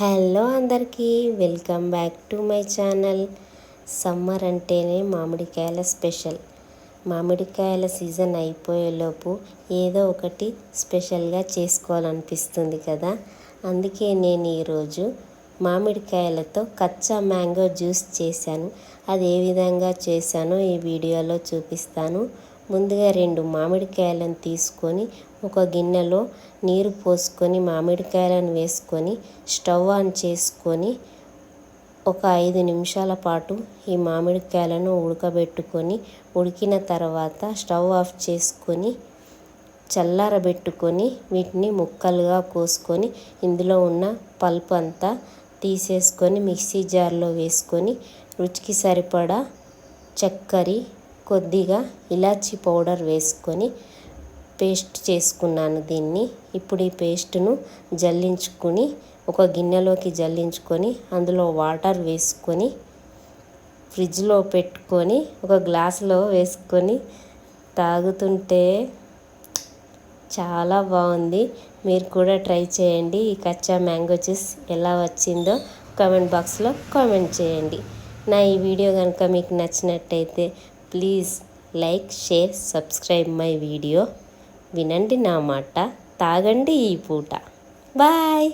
Hello అందరికీ welcome back to my channel. Summer అంటేనే మామిడికాయల స్పెషల్. మామిడికాయల సీజన్ అయిపోయేలోపు ఏదో ఒకటి స్పెషల్గా చేసుకోవాలనిపిస్తుంది కదా? అందుకే నేను ఈరోజు మామిడికాయలతో కచ్చా మ్యాంగో జ్యూస్ చేశాను. అది ఏ విధంగా చేశానో ఈ వీడియోలో చూపిస్తాను. ముందుగా రెండు మామిడికాయలను తీసుకొని ఒక గిన్నెలో నీరు పోసుకొని మామిడికాయలను వేసుకొని స్టవ్ ఆన్ చేసుకొని ఒక ఐదు నిమిషాల పాటు ఈ మామిడికాయలను ఉడకబెట్టుకొని ఉడికిన తర్వాత స్టవ్ ఆఫ్ చేసుకొని చల్లారబెట్టుకొని వీటిని ముక్కలుగా కోసుకొని ఇందులో ఉన్న పల్ప్ అంతా తీసేసుకొని మిక్సీ జార్లో వేసుకొని రుచికి సరిపడా చక్కెర కొద్దిగా ఇలాచీ పౌడర్ వేసుకొని పేస్ట్ చేసుకున్నాను దీన్ని. ఇప్పుడు ఈ పేస్ట్ను జల్లించుకొని ఒక గిన్నెలోకి జల్లించుకొని అందులో వాటర్ వేసుకొని ఫ్రిడ్జ్లో పెట్టుకొని ఒక గ్లాసులో వేసుకొని తాగుతుంటే చాలా బాగుంది. మీరు కూడా ట్రై చేయండి. ఈ కచ్చా మ్యాంగో జ్యూస్ ఎలా వచ్చిందో కామెంట్ బాక్స్లో కామెంట్ చేయండి. నా ఈ వీడియో కనుక మీకు నచ్చినట్టయితే please like share subscribe my video. వినండి నా మాట తాగండి ఈ పూట. బాయ్.